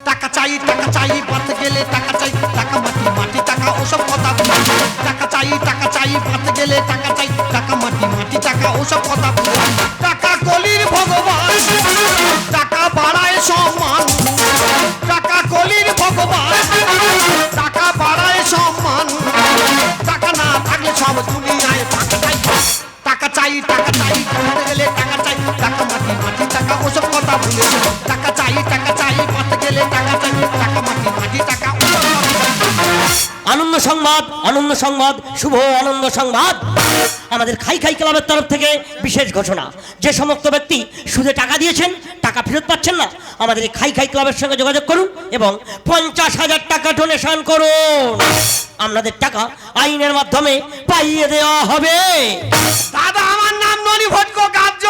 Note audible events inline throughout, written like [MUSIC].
টাকা চাই টাকা চাই পথে গেলে টাকা চাই টাকা মাটি মাটি টাকা ওসব কথা। টাকা চাই টাকা চাই পথে গেলে টাকা চাই টাকা মাটি মাটি টাকা ওসব কথা। টাকা কলির ভগবান টাকা বাড়ায় সম্মান টাকা কলির ভগবান টাকা বাড়ায় সম্মান টাকা না থাকলে সব দুনিয়ায় টাকা চাই টাকা চাই টাকা চাই টাকা মাটি মাটি টাকা ওসব কথা টাকা চাই টাকা আনন্দ সংবাদ আনন্দ সংবাদ, শুভ আনন্দ সংবাদ। আমাদের খাই খাই ক্লাবের তরফ থেকে বিশেষ ঘোষণা। যে সমস্ত ব্যক্তি সুদে টাকা দিয়েছেন, টাকা ফেরত পাচ্ছেন না, আমাদের এই খাই খাই ক্লাবের সঙ্গে যোগাযোগ করুন এবং পঞ্চাশ হাজার টাকা ডোনেশন করুন। আপনাদের টাকা আইনের মাধ্যমে পাইয়ে দেওয়া হবে। দাদা, আমার নাম ননি ভটকো কার্য।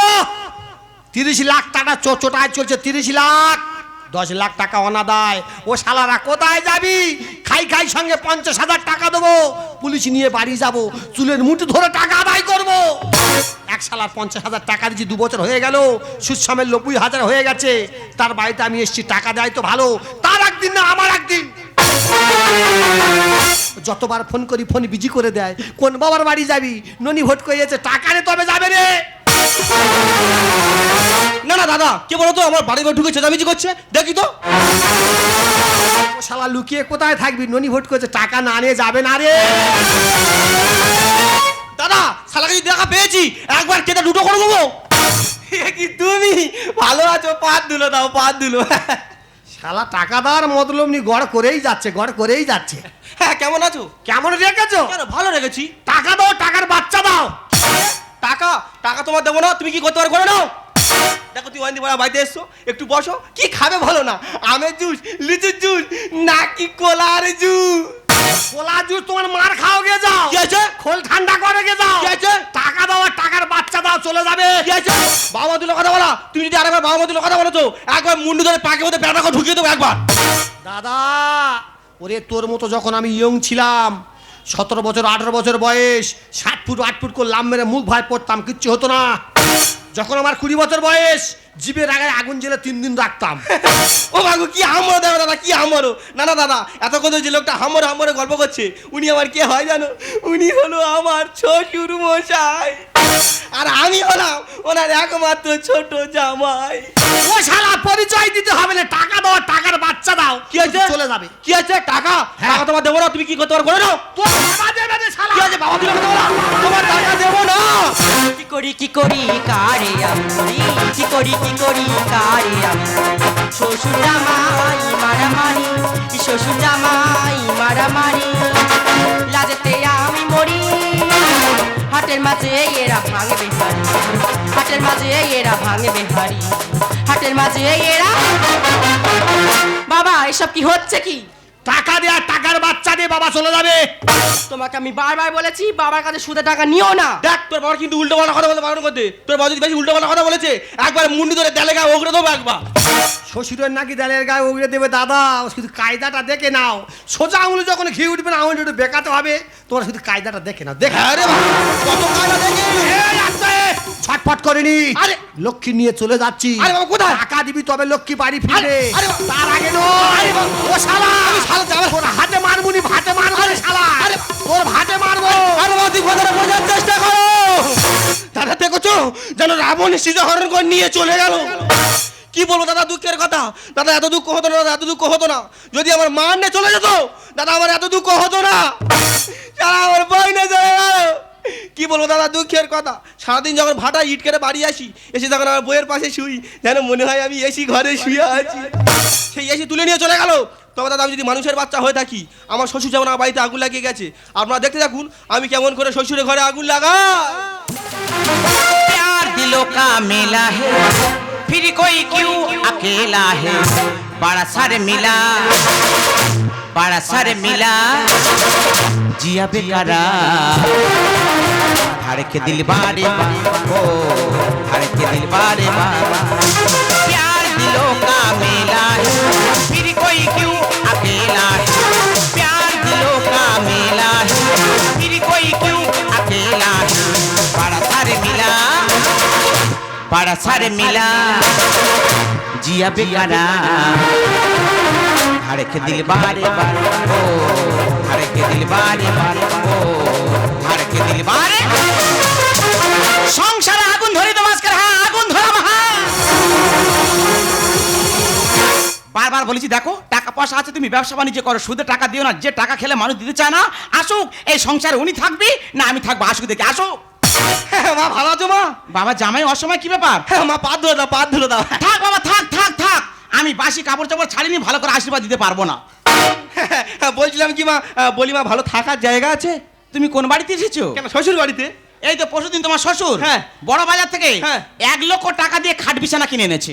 তিরিশ লাখ টাকা চোচোটায় চলছে, তিরিশ লাখ। দশ লাখ টাকা অনাদায় ও শালারা, কোথায় যাবি? খাই খাই, সঙ্গে পঞ্চাশ হাজার টাকা দেবো। পুলিশ নিয়ে বাড়ি যাব। চুলের মুঠি ধরে টাকা আদায় করব। এক শালার পঞ্চাশ হাজার টাকা দিয়েছি, দু বছর হয়ে গেল। সুসামের নব্বই হাজার হয়ে গেছে। তার বাড়িতে আমি এসেছি, টাকা দেয় তো ভালো। তার একদিন না, আমার একদিন। যতবার ফোন করি, ফোন বিজি করে দেয়। কোন বাবার বাড়ি যাবি? ননি ভোট করে যাচ্ছে টাকা রে তবে যাবে রে। দাদা কে বলো তো আমার বাড়ি ঘর ঢুকে চেঁচামেচি করছে। দেখি তো। ও শালা লুকিয়ে কোথায় থাকবি? ননি ভোট করেছে। টাকা না নিয়ে যাবে না রে। দাদা শালাকে যদি দেখা পেয়েছি একবার কেটে দুটো করে দেবো। এ কি তুমি? ভালো আছো পাত দিলো দাও পাত দিলো। শালা টাকা দেওয়ার মতলব নি গড় করেই যাচ্ছে গড় করেই যাচ্ছে। হ্যাঁ কেমন আছো? কেমন রেখেছো? কেন ভালো রেখেছি। টাকা দাও টাকার বাচ্চা দাও। টাকা? টাকা তোমার দেবো না তুমি কি করতে পারো? করে নাও। দেখো তুই ওয়ান্দি বাড়িতে এসছো একটু বসো। কি খাবে বলো না? আমের জুস লিচুর জুস নাকি কোলার জুস? কোলা জুস তোমার মার খাও গে যাও। কি আছে? খোল ঠান্ডা করে গে যাও। কি আছে? টাকা দাও আর টাকার বাচ্চা দাও চলে যাবে। কি আছে? বাবা তুলো কথা বলা। তুমি যদি আরেকবার বাবা তুলো কথা বলো তো একবার মুন্ডু ধরে পাকে মধ্যে ব্যাটা করে ঢুকিয়ে দেবো একবার। দাদা ওরে তোর মতো যখন আমি ইয়ং ছিলাম সতেরো বছর আঠারো বছর বয়স ষাট ফুট আট ফুট করে লাম মেরে মুখ ভাই পড়তাম কিচ্ছু হতো না। যখন আমার কুড়ি বছর বয়স জিভের আগে আগুন জেলে তিন দিন রাখতাম। ও বাবু কি হামরো দেখো দাদা কি হামরো না না দাদা এতক্ষণ ধরে যে লোকটা হামর হামরে গল্প করছে উনি আমার কে হয় জানো? উনি হলো আমার শ্বশুর মশাই। আর আমি হলাম ওনার একমাত্র ছোট জামাই। ও শালা পরিচয় দিতে হবে না টাকা দাও টাকার বাচ্চা দাও। কি আছে চলে যাবে। কি আছে টাকা? হ্যাঁ। টাকা তোমার দেবো না তুমি কি করতে পারো? করে নাও তোর বাবা দেবে শালা। কি আছে বাবা তুলে কথা বলা তোমার টাকা দেবো না কি করি কি করি কারে আমি কি করি কি করি কারে আমি? শ্বশুর জামাই মারামারি। শ্বশুর জামাই মারামারি। লাজেতে আমি মরি। হাটের মাঝে এরা ভাঙে বেহারি হাটের মাঝে এরা ভাঙে বেহারি হাটের মাঝে এরা বাবা, এসব কি হচ্ছে কি? টাকা দে আর টাকার বাচ্চা দিয়ে বাবা চলে যাবে। তোমাকে আমি বারবার বলেছি বাবার কাছে সুদে টাকা নিও না। দেখ তোর বাবা কিন্তু উল্টো পাল্টা কথা বলতে বারণ করতে তোর বাবা যদি বেশি উল্টো পাল্টা কথা বলেছে একবার মুন্ডি ধরে দেলে গায়ে ওগরে দেবো একবার। শ্বশুরের নাকি দালের গায়ে উগড়ে দেবে দাদা শুধু কায়দাটা দেখে নাও। সোজা আঙুলে যখন ঘি উঠবে না আঙুলটা একটু বেকাতে হবে। তোমার শুধু কায়দাটা দেখে নাও দেখে। আরে রে কত কায়দা দেখি! ছটফট করিনি। আরে! লক্ষ্মী নিয়ে চলে যাচ্ছি। আরে বাবা, কোথায়? টাকা দিবি তবে লক্ষ্মী বাড়ি ফিরবে। আরে! আরে তার আগে নয়। ও শালা। আমি শালা যাবে- তোর হাতে মারবুনি ভাতে মারবো রে শালা। আরে! তোর ভাতে মারবো। আরে তুই কথাটা বোঝার চেষ্টা করো। দাদা দেখছ? যেন রাবণ সীতাহরণ করে নিয়ে চলে গেল। কি বলব দাদা দুঃখের কথা? দাদা এত দুঃখ হতো না দাদা এত দুঃখ হতো না। যদি আমার মা নিয়ে চলে যেত দাদা আমার এত দুঃখ হতো না। আমার বই নিয়ে চলে গেল। কি বলবো দাদা দুঃখের কথা সারাদিন যখন ভাটা ইট কেটে বাড়ি আসি এসে যখন আমার বইয়ের পাশে শুই যেন মনে হয় আমি এসি ঘরে শুয়ে আছি সেই এসি তুলে নিয়ে চলে গেল তবে দাদা আমি যদি মানুষের বাচ্চা হয়ে থাকি আমার শ্বশুর যেমন আমার বাড়িতে আগুন লাগিয়ে গেছে আপনারা দেখতে থাকুন আমি কেমন করে শ্বশুরের ঘরে আগুন লাগাই प्यार दिलों का मेला है फिर कोई क्यों अकेला है बड़ा सर मिला बड़ा सर मिला जिया बेकारा हर के दिल बारे ओ हर के दिल बारे प्यार दिलों का मेला है फिर कोई क्यों अकेला है प्यार दिलों का मेला है फिर कोई क्यों अकेला है बड़ा सारे मिला बड़ा सारे मिला जिया बेकारा हर के दिल बारे बार ओ हर के दिल बारे बार ओ রেখে দিলি সংসারে আগুন ধরে নমস্কার হ্যাঁ আগুন ধরা বারবার বলেছি দেখো টাকা পয়সা আছে তুমি ব্যবসা বাণিজ্য করো সুদে টাকা দিও না যে টাকা খেলে মানুষ দিতে চায় না আসুক এই সংসারে উনি থাকবি না আমি থাকব আসুক দেখে আসুক। হ্যাঁ, হ্যাঁ, মা ভালো আছো মা? বাবা জামাই অসময় কি ব্যাপার? হ্যাঁ, মা পা ধরে দাও পা ধরে দাও। থাক বাবা থাক থাক থাক। আমি বাসি কাপড় চাপড় ছাড়িনি ভালো করে আশীর্বাদ দিতে পারব না। বলছিলাম কি মা বলি মা ভালো থাকার জায়গা আছে? তুমি কোন বাড়িতে এসেছ? কেন শ্বশুর বাড়িতে? এই তো পরশুদিন তোমার শ্বশুর। হ্যাঁ। বড় বাজার থেকে হ্যাঁ। এক লক্ষ টাকা দিয়ে খাট বিছানা কিনে এনেছে।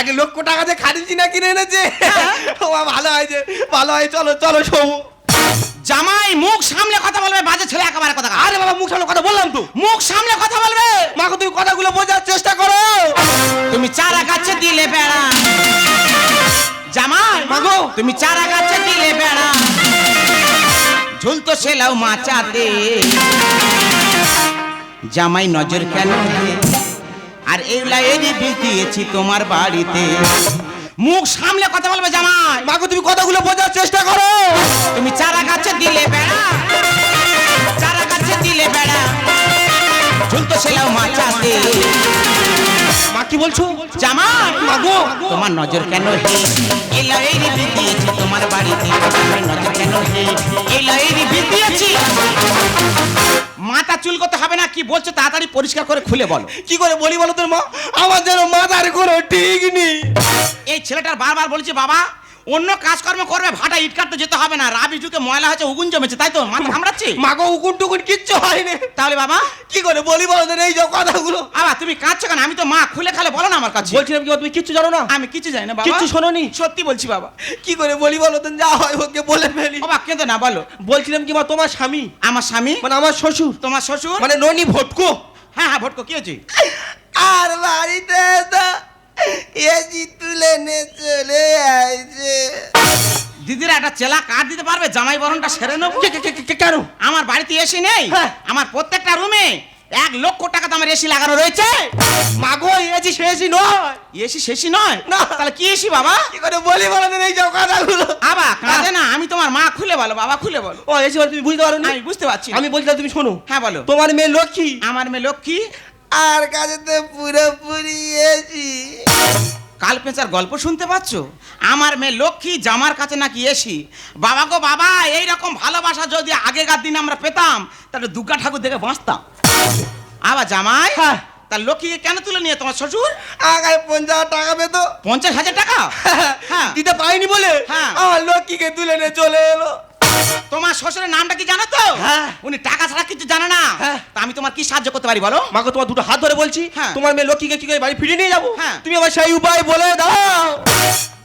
এক লক্ষ টাকা দিয়ে খাটিছি না কিনে এনেছে? [LAUGHS] ও ভালো হয়েছে ভালো হয় চলো চলো শোবো। জামাই মুখ সামলে কথা বলবে বাজে ছেলে একেবারে কথা আরে বাবা মুখ সামনে কথা বললাম তো। মুখ সামলে কথা বলবে। মাকে তুমি কথাগুলো বোঝার চেষ্টা করো। তুমি চারা গাছে দিলে বেড়া। জামাই মাগো। তুমি চারা গাছে দিলে বেড়া। ঝুলতো সেলাও মাচাতে। জামাই নজর কেন? আর এরই বীজ দিয়েছি তোমার বাড়িতে। মুখ সামলে কথা বলবে জামাই। মাকে তুমি কথাগুলো বোঝার চেষ্টা করো। তুমি চারা গাছে দিলে বেড়া। চারা গাছে দিলে বেড়া। ঝুলতো সেলাও মাচাতে। কি বলছো? জামা মাগো তোমার নজর কেন হে? এলা এই রিবি দিয়েছি তোমার বাড়িতে নজর কেন হে? এলা এই রিবি দিয়েছি মাথা চুল করতে হবে না কি বলছো? তাড়াতাড়ি পরিষ্কার করে খুলে বলো। কি করে বলি বলো তোর মা? আমার যেন মাথার কোনো ঠিক নেই। এই ছেলেটার বারবার বলছে বাবা অন্য কাজকর্ম করবে ভাটা ইট কাটতে যেতে হবে না। রাবি ঢুকে ময়লা হচ্ছে উগুন জমেছে তাই তো? মাথা কামড়াচ্ছি? [LAUGHS] মাগো উকুন টুকুন কিচ্ছু হয়নি। তাহলে বাবা? কি করে বলি বলো তোর এই যে কথাগুলো। আবার তুমি কাঁদছো কেন? আমি তো মা খুলে খালে বলো না আমার কাছে। বলছিলাম কি তুমি কিচ্ছু জানো না? আমি কিছু জানি না বাবা। কিচ্ছু শোনোনি? সত্যি বলছি বাবা। কি করে বলি বলো তো যা হয় ওকে বলে ফেলি। বাবা কিন্তু না বলো। বলছিলাম কি মা তোমার স্বামী? আমার স্বামী? মানে আমার শ্বশুর। তোমার শ্বশুর? মানে ননি ভটকো। হ্যাঁ হ্যাঁ ভটকো কি হয়েছে? আর বাড়িতে তো এসি তুলে নে চলে আইছে দিদিরা একটা চেলা কাঠ দিতে পারবে? জামাই বরণটা সেরে নেব? কে- কে- কে- কে- কেন আমার বাড়িতে এসি নেই। হ্যাঁ। আমার প্রত্যেকটা রুমে এক লক্ষ টাকা দামের এসি লাগানো রয়েছে। মাগো এসি শেষই নয়। এসি শেষই নয়? না। তাহলে কি এসি বাবা? কি করে বলি বলো তো এই কথাগুলো আবা কাঁদে না আমি তোমার মা খুলে বলো বাবা খুলে বলো। ও এসি বলে তুমি বুঝতে পারো আমি বুঝতে পারছি না। আমি বলছিলাম তুমি শোনো। হ্যাঁ বলো। তোমার মেয়ে লক্ষ্মী। আমার মেয়ে লক্ষ্মী? আর কাছে তো পুরোপুরি এসি। কাল পেঁচার গল্প শুনতে পাচ্ছ? আমার মেয়ে লক্ষ্মী জামার কাছে নাকি এসি। বাবা গো বাবা এই রকম ভালোবাসা যদি আগেকার দিনে আমরা পেতাম তাহলে দুর্গা ঠাকুর দেখে বাঁচতাম। আবার জামাই হ্যাঁ। তার লক্ষ্মীকে কেন তুলে নিয়ে তোমার শ্বশুর? আগায় পঞ্চাশ টাকা পেতো। পঞ্চাশ হাজার টাকা? হ্যাঁ দিতে পাইনি বলে হ্যাঁ। আমার লক্ষ্মীকে তুলে নিয়ে চলে এলো। তোমার শ্বশুরের নামটা কি জানো তো হ্যাঁ। উনি টাকা ছাড়া কিছু জানে না হ্যাঁ। তা আমি তোমার কি সাহায্য করতে পারি বলো মাকে তোমার দুটো হাত ধরে বলছি হ্যাঁ। তোমার মেয়ে লক্ষ্মীকে কি করে বাড়ি ফিরিয়ে নিয়ে যাব হ্যাঁ। তুমি আমার সেই উপায় বলে দাও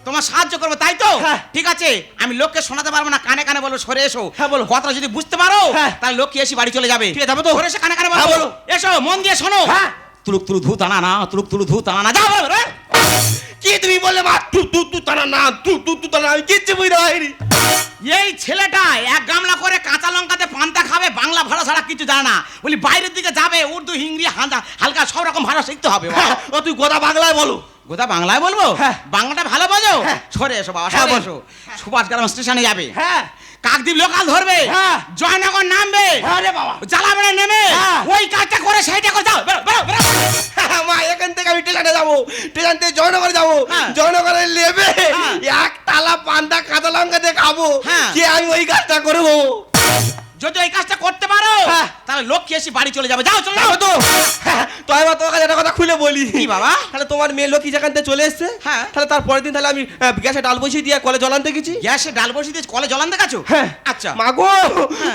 তোমার সাহায্য করব তাই তো হ্যাঁ। ঠিক আছে আমি লোককে শোনাতে পারব না কানে কানে বলো সরে এসো হ্যাঁ, বলো। কথাটা যদি বুঝতে পারো হ্যাঁ। তাহলে লক্ষ্মী এসে বাড়ি চলে যাবে ঠিক আছে, তো? সরে এসে কানে কানে বলো। এসো মন দিয়ে শোনো হ্যাঁ। তুলুক তুলু ধু টানা না তুলুক তুলু ধু টানা না যাও রে। কি তুমি বললে মা তু তু তু তারা না তু তু তু তারা আমি কিচ্ছু বুঝতে পারিনি। এই ছেলেটা এক গামলা করে কাঁচা লঙ্কাতে পান্তা খাবে বাংলা ভাষা ছাড়া কিছু জানে না। বলি বাইরের দিকে যাবে উর্দু হিন্দি হাঁদা হালকা সব রকম ভাষা শিখতে হবে [LAUGHS] ও তুই গোদা বাংলায় বলো। গোদা বাংলায় বলব? হ্যাঁ। বাংলাটা ভালো বোঝো? হ্যাঁ। সরে এসো বাবা হ্যাঁ, সরে এসো। সুভাষ গ্রাম স্টেশনে যাবে। হ্যাঁ। কাকদ্বীপ লোকাল ধরবে হ্যাঁ। জয়নগর নামবে হ্যাঁ জ্বালাবেড়ে নেমে হ্যাঁ। ওই কাজটা করে সেইটা করে যাও মা এখান থেকে আমি স্টেশনে যাব স্টেশন থেকে জয়নগরে যাব। জয়নগরে নেবে। এক তালা পান্তা কাঁচা লঙ্কা দিয়ে খাব কি যে আমি ওই কাজটা করব যদি এই কাজটা করতে পারো হ্যাঁ। তাহলে লক্ষ্মী এসে বাড়ি চলে যাবে। যাও চলে যাও। তো তো আমি তোমার কাছে একটা কথা খুলে বলি। কি বাবা? তাহলে তোমার মেয়ে লোক কি যেখান থেকে চলে এসছে হ্যাঁ। তাহলে তার পরের দিন তাহলে আমি গ্যাসে ডাল বসিয়ে দিয়ে কলে জল আনতে গেছি। গ্যাসে ডাল বসিয়ে দিয়ে কলে জলান দেখাছো হ্যাঁ। আচ্ছা। মাগো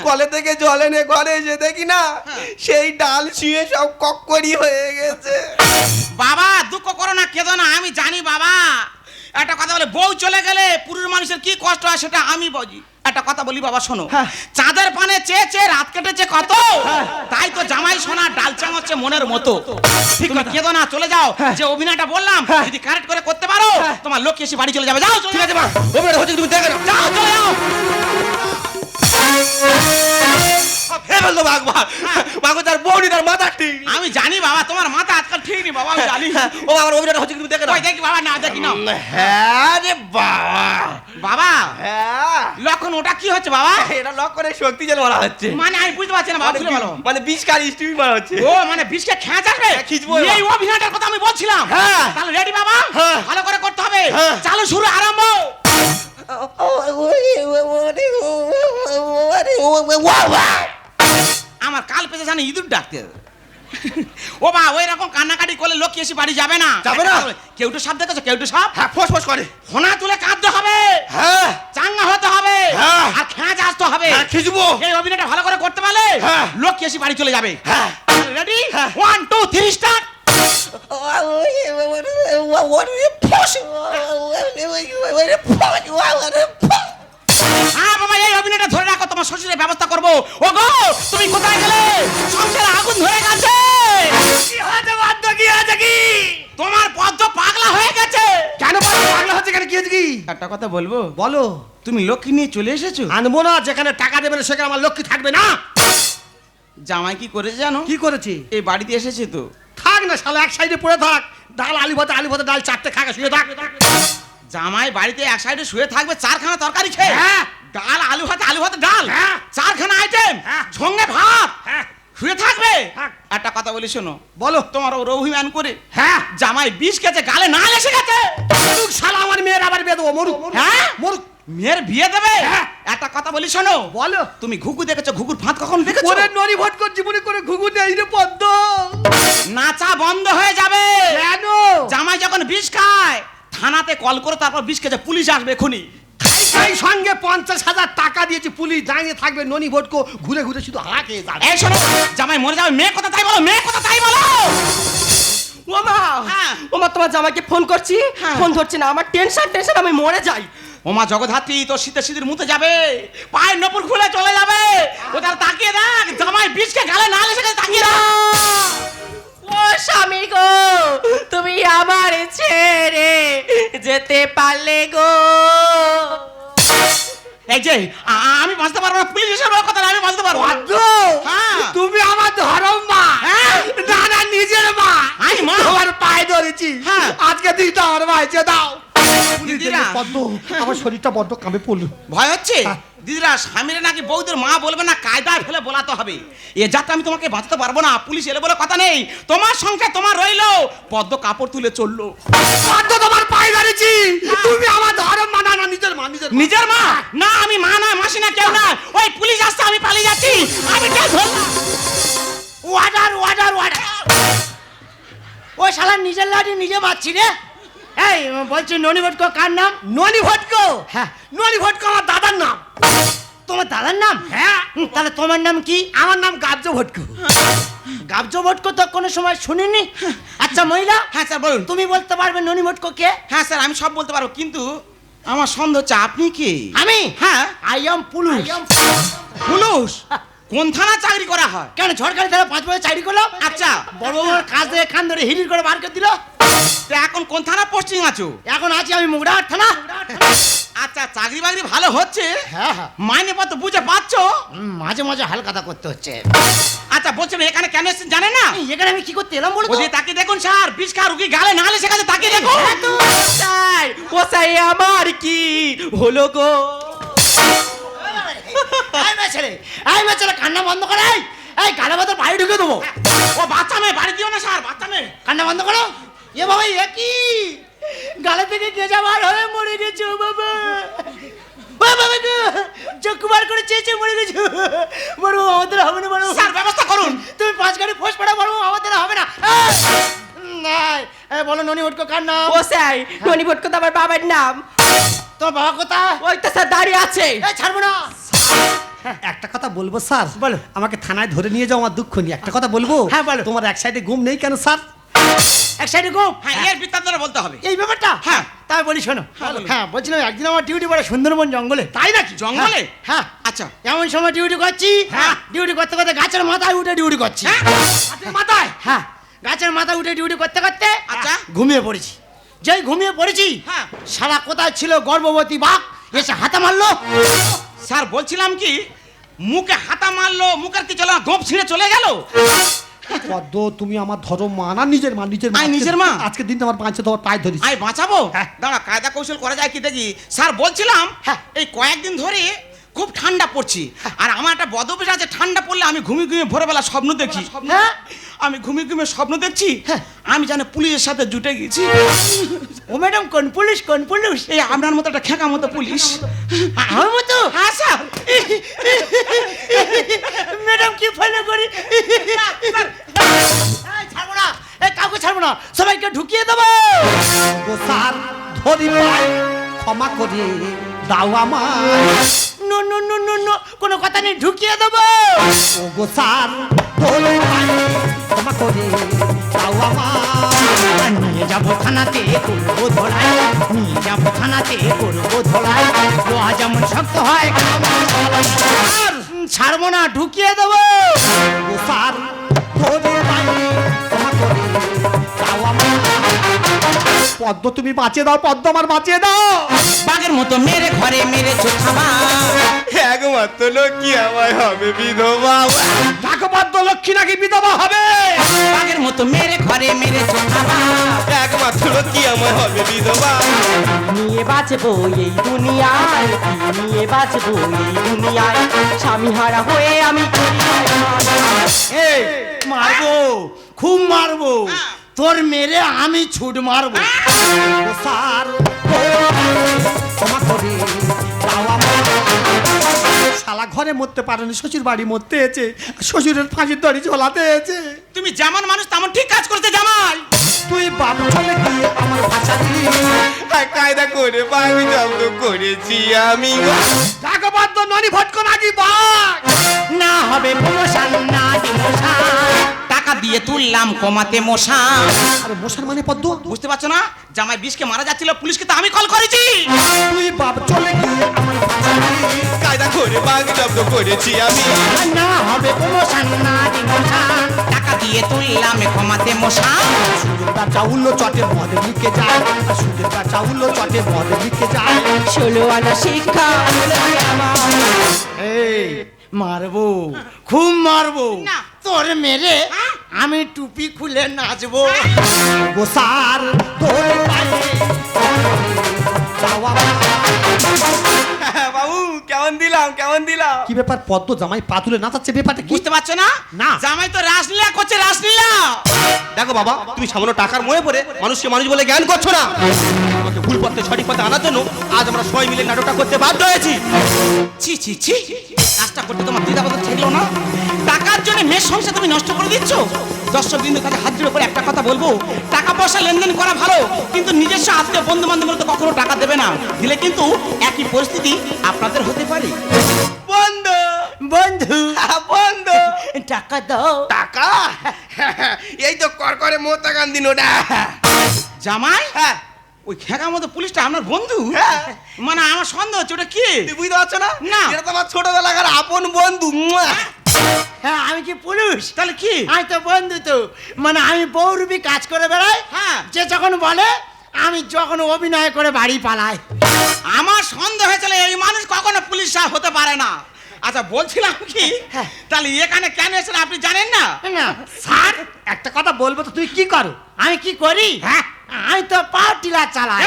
কলে থেকে জল এনে ঘরে এসে দেখি না? হ্যাঁ। সেই ডাল শুয়ে সব কক্করি হয়ে গেছে। বাবা দুঃখ করো না কেঁদো না আমি জানি বাবা। একটা কথা বলে বউ চলে গেলে পুরুষ মানুষের কি কষ্ট হয় সেটা আমি বুঝি। একটা কথা বলি বাবা শোনো। হ্যাঁ। চাঁদের পানে চেয়ে চেয়ে রাত কেটেছে কত? তাই তো জামাই সোনা ডাল চাঙাচ্ছে মনের মতো। তুমি কেঁদো না চলে যাও। হ্যাঁ। যে অভিনয়টা বললাম হ্যাঁ। যদি কারেক্ট করে করতে পারো হ্যাঁ। তোমার লোক এসে বাড়ি চলে যাবে। যাও চলে ঠিক আছে অভিনয়টা হচ্ছে তুমি দেখে যাও চলে যাও। ঠিক। আমি জানি বাবা তোমার মাথা আজকাল ঠিক নেই বাবা আমি জানি। ও আমার অভিনয়টা হচ্ছে তুমি দেখে দেখি বাবা না দেখি না হ্যাঁ রে বাবা। বাবা! হ্যাঁ। লক্ষণ ওটা কি হচ্ছে বাবা? [LAUGHS] এটা লক করে শক্তি যেন মারা হচ্ছে। মানে আমি বুঝতে পারছি না বাবা বলো। মানে বিষ কাজ স্টিমি মারা হচ্ছে। ও মানে বিষকে খেঁচ আসবে? হ্যাঁ, খিঁচবো। এই অভিনয়টার কথা আমি বলছিলাম। হ্যাঁ। তাহলে রেডি বাবা? হ্যাঁ। ভালো করে করতে হবে। হ্যাঁ। চালু শুরু আরম্ভ। আমার কাল পেতে জানি ইঁদুর ডাকতে ও বা ওই রকম কান্নাকাটি করলে লোক এসে বাড়ি যাবে না যাবে না? কেউ তো সাপ দেখেছ কেউ তো সাপ হ্যাঁ ফোস ফোস করে হোনা তুলে কাঁদতে হবে হ্যাঁ চাঙ্গা হতে হবে হ্যাঁ। আর খেঁচ আসতে হবে হ্যাঁ খিচবো এই অভিনয়টা ভালো করে করতে পারলে হ্যাঁ। লোক এসে বাড়ি চলে যাবে হ্যাঁ রেডি হ্যাঁ। ওয়ান টু থ্রি স্টার্ট হ্যাঁ ব্যবস্থা করব ও গো তুমি কোথায় গেলে? সংসারে আগুন ধরে গেছে। কি হয়েছে বাদ্য কি হয়েছে কি? তোমার পদ্ম পাগলা হয়ে গেছে। কেন পাগলা? হচ্ছে কেন কি হচ্ছে কি? একটা কথা বলব? বলো। তুমি লক্ষ্মী নিয়ে চলে এসেছ? আনব না যেখানে টাকা দেবে না সেখানে আমার লক্ষ্মী থাকবে না। জামাই কি করেছে জানো? কি করেছি? এই বাড়িতে এসেছে তো। থাক না শালা এক সাইডে পড়ে থাক। ডাল আলু ভাতে আলু ভাতে ডাল চারটে খাগে শুয়ে থাক। জামাই বাড়িতে এক সাইডে শুয়ে থাকবে চারখানা তরকারি খেয়ে। হ্যাঁ। ডাল আলু ভাতে আলু ভাতে ডাল। হ্যাঁ। চারখানা আইটেম হ্যাঁ। সঙ্গে ভাত। হ্যাঁ। শুয়ে থাকবে? একটা কথা বলি শোনো। বলো। তোমার ওর অভিমান করে হ্যাঁ। জামাই বিষ গেছে গালে না এসে গেছে। মরুক শালা আমার মেয়ের আবার বেদবো মরুক। হ্যাঁ? মরুক। মেয়ের বিয়ে দেবে? হ্যাঁ। একটা কথা বলি শোনো। বলো। তুমি ঘুঘু দেখেছ ঘুঘুর ফাঁদ কখন দেখেছ? ওরে নরি ভট কর জীবনে করে ঘুঘু নেই রে পদ্ম। নাচা বন্ধ হয়ে যাবে। কেন? জামাই যখন বিষ খায় থানাতে কল করে তারপর বিষ খেয়েছে পুলিশ আসবে এখনই সেই সঙ্গে পঞ্চাশ হাজার টাকা দিয়েছি পুলিশ দাঁড়িয়ে থাকবে ননি ভটকো ঘুরে ঘুরে শুধু হাঁকে যাবে। এই শোনো জামাই মরে যাবে মেয়ে কথা তাই বলো মেয়ে কথা তাই বলো। ওমা হ্যাঁ। ওমা তোমার জামাইকে ফোন করছি হ্যাঁ। ফোন ধরছে না আমার টেনশন টেনশন আমি মরে যাই। ওমা জগদ্ধাত্রী তোর শীতে শীতের মুতে যাবে পায়ের নপুর খুলে চলে যাবে। ও তার তাকিয়ে দেখ জামাই বিষকে গালে না লেসে তাকিয়ে দেখ ও স্বামী গো তুমি আমার ছেড়ে যেতে পারলে গো। এই যে আমি বাঁচতে পারব না পুলিশ এসে কথা আমি বাঁচতে পারব হ্যাঁ। তুমি আমার ধরম মা হ্যাঁ। না না নিজের মা আমি মা। হওয়ার পায়ে ধরেছি হ্যাঁ। আজকে তো আমার মাইছে দাও দিদিরা। আমার শরীরটা বড্ড কামে পড়ল। ভয় হচ্ছে? হ্যাঁ। দিদিরা স্বামীরা নাকি বৌদের মা বলবে না কায়দায় ফেলে বলাতে হবে। এ যাত্রা আমি তোমাকে বাঁচাতে পারব না পুলিশ এলে বলে কথা নেই। তোমার সংখ্যা তোমার রইল পদ্ম কাপড় তুলে চলল। পদ্ম তোমার পায়ে ধরেছি। তুমি আমার ধরম মা না নিজের মা নিজের নিজের মা? না আমি মা না মাসি না কেউ না ওই পুলিশ আসছে আমি পালিয়ে যাচ্ছি। আমি কেউ ধরলাম ওয়াটার ওয়াটার ওয়াটার ও শালা নিজের লাঠি নিজে মারছি রে। এই বলছি ননি ভটকো কার নাম? ননি ভটকো? হ্যাঁ। ননি ভটকো আমার দাদার নাম। তোমার দাদার নাম? হ্যাঁ। তাহলে তোমার নাম কি? আমার নাম গাবজ ভটকো। গাবজ ভটকো তো কোনো সময় শুনিনি। আচ্ছা মহিলা হ্যাঁ স্যার বলুন। তুমি বলতে পারবে ননি ভটকো কে? হ্যাঁ স্যার আমি সব বলতে পারব কিন্তু আমার সন্দেহ হচ্ছে আপনি কি? আমি? হ্যাঁ। আই এম পুলিশ পুলিশ কোন থানা চাকরি করা হয়? কেন ঝড়খালি তারা পাঁচ বছর চাকরি করলাম আচ্ছা বড় বড় কাজ দিয়ে খান ধরে হিরির করে বার করে দিল। তো এখন কোন থানা পোস্টিং আছো? এখন আছি আমি মুগড়াহাট থানা। আচ্ছা চাকরি বাকরি ভালো হচ্ছে? হ্যাঁ হ্যাঁ। মাইনে পত্র বুঝে পাচ্ছো? মাঝে মাঝে হালকাতা করতে হচ্ছে। আচ্ছা বলছেন এখানে কেন এসেছেন জানেন না? এখানে আমি কি করতে এলাম বলো ওই তাকে দেখুন স্যার বিষ খা রুগী গালে নালে সেখানে তাকে ওসাই ওসাই আমার কি হলো গো? এই মেয়ে ছেলে এই মেয়ে ছেলে কান্না বন্ধ করে এই এই গালে বাড়ি ঢুকে দেবো। ও বাচ্চা মেয়ে বাড়ি দিও না স্যার বাচ্চা মেয়ে। কান্না বন্ধ করো। এ বাবা এ কি? গালে থেকে গেজা বার হয়ে মরে গেছো বাবা। বাবা চোখ বার করে চেয়েছে মরে গেছো। বড় আমাদের হবে না বড় স্যার ব্যবস্থা করুন। তুমি পাঁচ গাড়ি ফোস পড়া বড় আমাদের হবে না। বলো ননি উঠকো কার নাম? টনি ভটকো তো আমার বাবার নাম। তোমার বাবা কোথায়? ওই তো স্যার দাঁড়িয়ে আছে। ছাড়বো না। একটা কথা বলব স্যার? বলো। আমাকে থানায় ধরে নিয়ে যাও আমার দুঃখ নিয়ে। একটা কথা বলব? হ্যাঁ, বলো। তোমার এক সাইডে ঘুম নেই কেন স্যার? এক সাইডে গো হ্যাঁ এর বৃত্তান্ত বলতে হবে। এই ব্যাপারটা? হ্যাঁ। তাই বলি শোনো। হ্যাঁ, হ্যাঁ বলছিলাম একদিন আমার ডিউটি পড়ে সুন্দরবন জঙ্গলে। তাই নাকি? জঙ্গলে? হ্যাঁ আচ্ছা। এমন সময় ডিউটি করছি। হ্যাঁ। ডিউটি করতে করতে গাছের মাথায় উঠে ডিউটি করছি। হ্যাঁ? মাথায়? হ্যাঁ গাছের মাথায় উঠে ডিউটি করতে করতে আচ্ছা। ঘুমিয়ে পড়েছি। যেই ঘুমিয়ে পড়েছি হ্যাঁ। সারা কোথায় ছিল গর্ভবতী বাঘ এসে হাতা মারলো স্যার বলছিলাম কি মুখে হাতা মারলো মুখের কি চলে গোপ ছিঁড়ে চলে গেল পদ্ম তুমি আমার ধরো মা না নিজের মা নিজের মা নিজের মা? আজকে দিন আমার পাঁচে তোমার পায়ে ধরিস আই বাঁচাবো হ্যাঁ। দাঁড়া কায়দা কৌশল করা যায় কি দেখি স্যার বলছিলাম হ্যাঁ। এই কয়েকদিন ধরে খুব ঠান্ডা পড়ছে। আর আমার একটা বদভ্যাস আছে ঠান্ডা পড়লে আমি ঘুমিয়ে ঘুমিয়ে ভোরবেলা স্বপ্ন দেখি। হ্যাঁ? আমি ঘুমিয়ে ঘুমিয়ে স্বপ্ন দেখছি আমি জানি পুলিশের সাথে জুটে গেছি। ও ম্যাডাম কোন পুলিশ কোন পুলিশ? এই আপনার মতো একটা খেকা মতো পুলিশ। আমার মতো? হ্যাঁ স্যার। ম্যাডাম কি ফলো করি? ছাড়বো না। এই কাউকে ছাড়বো না। সবাইকে ঢুকিয়ে দেবো। স্যার ধরি ক্ষমা করে। দাও আমার no no no no no, কোনো কথা নেই, ঢুকিয়ে দেবো। ও গো পাই ক্ষমা করে দাও আমার নিয়ে যাব থানাতে, করব ধোলাই। নিয়ে যাব থানাতে, করব ধোলাই। লোহা যেমন শক্ত হয় ছাড়বো না, ঢুকিয়ে দেবো। পদ্ম তুমি বাঁচিয়ে দাও পদ্ম আমার বাঁচিয়ে দাও। বাঘের মতো মেরে ঘরে মেরে একমাত্র লোকই আমায় হবে বিধবা। লক্ষ্মী নাকি বিধবা হবে? বাঘের মতো মেরে ঘরে মেরে একমাত্র লোকই আমায় হবে বিধবা। নিয়ে বাঁচবো এই দুনিয়ায় নিয়ে বাঁচবো এই দুনিয়ায়। স্বামী হারা হয়ে আমি এই মারবো খুব মারবো। তোর মেরে আমি ছুট মারবো। শালা ঘরে মরতে পারেনি শ্বশুর বাড়ি মরতে এসে শ্বশুরের ফাঁসির দড়ি ঝোলাতে এসে। তুমি যেমন মানুষ তেমন ঠিক কাজ করতে জামাই তুই বাপ চলে গিয়ে আমার ভাষালি কায়দা করে বাঘ জব্দ করেছি আমি। পদ্ম ননি ভটকো নাকি বাঘ না হবে প্রমোশন না ডিমোশন দিয়ে তুললাম কমাতে মশা। আরে মশার মানে পদ্ম? বুঝতে পারছ না? জামাই বিষকে মারা যাচ্ছিল পুলিশকে তো আমি কল করেছি। তুই বাপ চলে গিয়ে আমার কায়দা করে বাঘ জব্দ করেছি আমি। না হবে প্রমোশন না ডিমোশন টাকা দিয়ে তুললাম কমাতে মশা। সুদের ব্যবসা উল্লো চটে মদে লিখে যায়। ব্যবসা উল্লো চটে মদে লিখে যায়। ষোলো আনা শিক্ষা এই মারবো খুব মারবো। তোর মেরে আমি টুপি খুলে নাচবো। গোসার পায়ে আমার। বাবু কেমন দিলাম কেমন দিলাম? কি ব্যাপার পদ্ম জামাই পাতুলে নাচাচ্ছে ব্যাপারটা বুঝতে পারছ না? না। জামাই তো রাসলীলা করছে রাসলীলা। দেখো বাবা তুমি সামান্য টাকার ময়ে পড়ে মানুষকে মানুষ বলে জ্ঞান করছ না। আমাকে ভুল পথে সঠিক পথে আনার জন্য আজ আমরা সবাই মিলে নাটকটা করতে বাধ্য হয়েছি। ছি ছি ছি। কাজটা করতে তোমার দ্বিধাবোধ থাকল না? জন্য মেয়ের সংসার তুমি নষ্ট করে দিচ্ছ দর্শক বিন্দু কাছে হাত জোড়ে করে একটা কথা বলব। টাকা পয়সা লেনদেন করা ভালো কিন্তু নিজস্ব আত্মীয় বন্ধু বান্ধবের তো কখনো টাকা দেবে না। দিলে কিন্তু একই পরিস্থিতি আপনাদের হতে পারে। বন্ধু বন্ধু। বন্ধু। টাকা দাও। টাকা? এই তো কর করে মহাত্মা গান্ধী নোটা। জামাই? হ্যাঁ। ওই খেকার মতো পুলিশটা আপনার বন্ধু? মানে আমার সন্দেহ হচ্ছে ওটা কি? বুঝতে পারছ না? না। এটা তো আমার ছোটবেলাকার আপন বন্ধু। মুয়া। হ্যাঁ আমি কি পুলিশ তাহলে কি? আমি তো বন্ধু তো। মানে আমি বৌরূপী কাজ করে বেড়াই। হ্যাঁ। যে যখন বলে আমি যখন অভিনয় করে বাড়ি পালাই। আমার সন্দেহ হয়েছিল এই মানুষ কখনো পুলিশ হতে পারে না। আচ্ছা বলছিলাম কি? হ্যাঁ। তাহলে এখানে কেন এসেছেন আপনি জানেন না? না। স্যার? একটা কথা বলব তো তুই কি করো? আমি কি করি? হ্যাঁ। আমি তো পাওয়ার টিলার চালাই।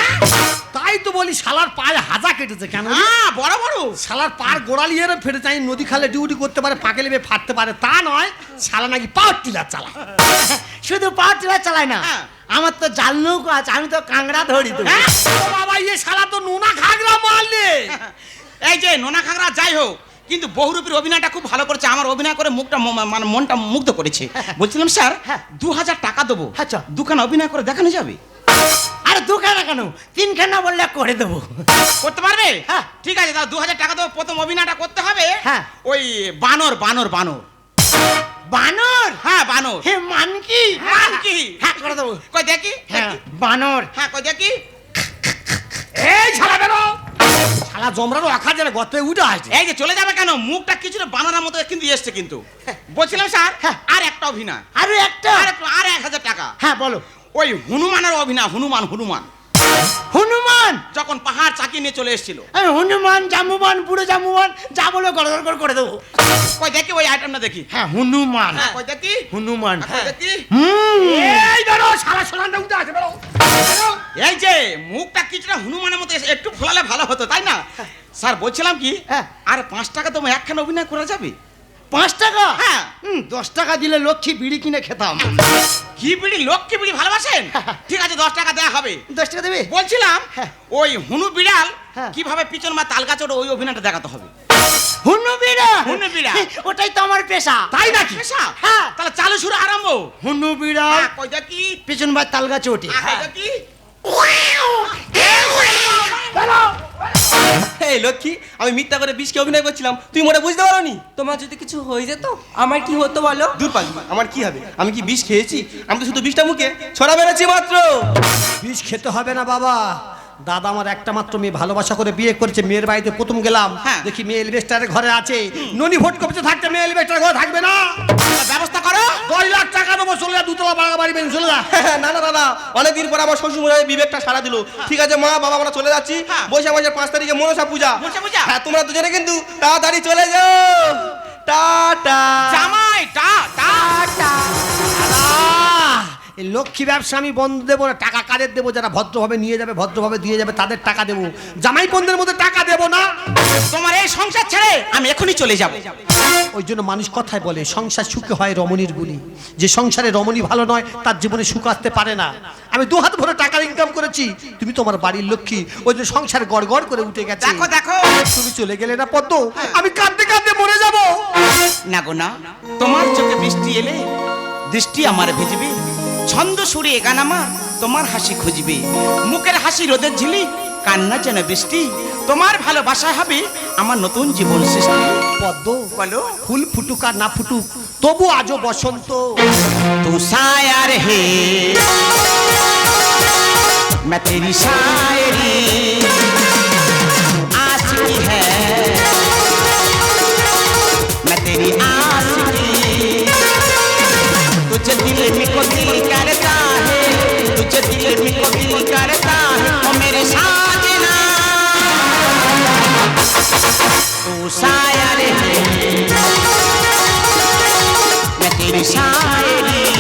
তাই তো বলি শালার পায়ে হাজা কেটেছে কেন? হ্যাঁ বড় বড়। শালার পার গোড়ালি এর ফেটে চাই নদী খালে ডিউটি করতে পারে ফাঁকে লেবে ফাটতে পারে। তা নয় শালা নাকি পাওয়ার টিলার চালায়। [LAUGHS] শুধু পাওয়ার টিলার চালায় না হ্যাঁ। আমার তো জাল নৌকো আছে আমি তো কাংড়া ধরি তো। হ্যাঁ? বাবা ইয়ে শালা তো নোনা খাগড়া মারলে [LAUGHS] এই যে নোনা খাগড়া যাই হোক কিন্তু বহুরূপীর অভিনয়টা খুব ভালো করেছে আমার অভিনয় করে মুখটা মানে মনটা মুগ্ধ করেছে। বলছিলাম স্যার হ্যাঁ। দু হাজার টাকা দেবো। আচ্ছা। দুখানা অভিনয় করে দেখানো যাবে? আরে দুখানা কেন? তিনখানা বললে করে দেবো। করতে পারবে? হ্যাঁ। ঠিক আছে তাহলে দু হাজার টাকা দেবো প্রথম অভিনয়টা করতে হবে। হ্যাঁ। ওই বানর বানর বানর। বানর? হ্যাঁ বানর। হে মানকি? মানকি। হ্যাঁ করে দেবো। কই দেখি হ্যাঁ। বানর। হ্যাঁ কই দেখি। এই শালা বেরো। শালা জমরারও আখা যারা গতে উঠে আসছে। এই যে চলে যাবে কেন? মুখটা কিছুটা বানরের মতো কিন্তু এসছে কিন্তু। বলছিলাম স্যার হ্যাঁ। আর একটা অভিনয়। আরে একটা? আর একটু আর এক হাজার টাকা। হ্যাঁ বলো। ওই হনুমানের অভিনয় হনুমান হনুমান। হনুমান! যখন পাহাড় চাকি নিয়ে চলে এসেছিল। হনুমান জামুমান বুড়ো জামুমান যা বলে গড় গড় করে দেবো। কই দেখি ওই আইটেমটা দেখি। হ্যাঁ হনুমান। হ্যাঁ, কই দেখি? হনুমান। কই দেখি? এই ধরো সারা সোনাটা উঠে আসে বেরো। এই যে মুখটা কিছুটা হনুমানের মতো একটু ফোলালে ভালো হতো তাই না? স্যার বলছিলাম কি হ্যাঁ। আর পাঁচ টাকা তো একখানে অভিনয় করা যাবে? পাঁচ টাকা? হ্যাঁ। হুম, দশ টাকা দিলে লক্ষ্মী বিড়ি কিনে খেতাম। কি বিড়ি? লক্ষ্মী বিড়ি ভালোবাসেন? ঠিক আছে দশ টাকা দেওয়া হবে। দশ টাকা দেবে? বলছিলাম হ্যাঁ। ওই হুনু বিড়াল হ্যাঁ। কীভাবে পিছন মা তাল গাছ ওই অভিনয়টা দেখাতে হবে? হুনু বিড়া হুনু বিড়াল। ওটাই তো আমার পেশা। তাই নাকি? হ্যাঁ। তাহলে চালু শুরু আরম্ভ। হুনু বিড়া হ্যাঁ, কই দেখি পেছন ভাই তাল গাছে ওঠে। দেখি এই লক্ষ্মী আমি মিথ্যা করে বিষকে অভিনয় করছিলাম। তুই মোটা বুঝতে পারো নি তোমার যদি কিছু হয়ে যেত আমার কি হতো বলো? দূর পাগলি আমার কি হবে? আমি কি বিষ খেয়েছি? আমি তো শুধু বিষটা মুখে ছড়া বেড়াচ্ছি মাত্র। বিষ খেতে হবে না বাবা। দাদা আমার একটা মাত্র মেয়ে ভালোবাসা করে বিয়ে করেছে মেয়ের বাড়িতে প্রথম গেলাম। হ্যাঁ। দেখি মেয়ে এলভেস্টারের ঘরে আছে। ননি ভোট কপতে থাকতে মেয়ে এলভেস্টার ঘরে থাকবে না। ব্যবস্থা করো। দশ লাখ টাকা দেবো চলে যা দুতলা বাড়া বাড়ি বেন চলে যা। [LAUGHS] না না দাদা অনেকদিন পর আমার শ্বশুর মশাই বিবেকটা সারা দিল। ঠিক আছে মা বাবা আমরা চলে যাচ্ছি। হ্যাঁ। বৈশাখ মাসের পাঁচ তারিখে মনসা পূজা। হ্যাঁ তোমরা দুজনে কিন্তু তাড়াতাড়ি চলে যাও। টাটা। জামাই টা টা। আহ, এই লক্ষ্মী ব্যবসা আমি বন্ধ দেবো না টাকা কাদের দেবো? যারা ভদ্রভাবে নিয়ে যাবে ভদ্রভাবে দিয়ে যাবে তাদের টাকা দেবো। জামাই বন্ধের মধ্যে টাকা দেবো না। তোমার এই সংসার ছেড়ে আমি এখনই চলে যাব। ওই জন্য মানুষ কথায় বলে সংসার সুখে হয় রমণীর গুলি যে সংসারে রমণী ভালো নয় তার জীবনে সুখ আসতে পারে না। আমি দু হাত ভরে টাকা ইনকাম করেছি তুমি তোমার বাড়ির লক্ষ্মী। ওই জন্য সংসার গড় গড় করে উঠে গেছে। দেখো দেখো। তুমি চলে গেলে না পদ্ম আমি কাঁদতে কাঁদতে মরে যাব। না গো না তোমার চোখে বৃষ্টি এলে দৃষ্টি আমার ভেজবে। ছন্দ সুরে গানামা তোমার হাসি খুঁজবে মুখের হাসি রোদের ঝিলি কান্না যেন বৃষ্টি তোমার ভালোবাসা হবে আমার নতুন জীবন সৃষ্টি পদ্ম বলো ফুল ফুটুক আর না ফুটুক তবু আজও বসন্ত तू शायर है मैं तेरी शायरी তুষায় রে মেতির সায়রি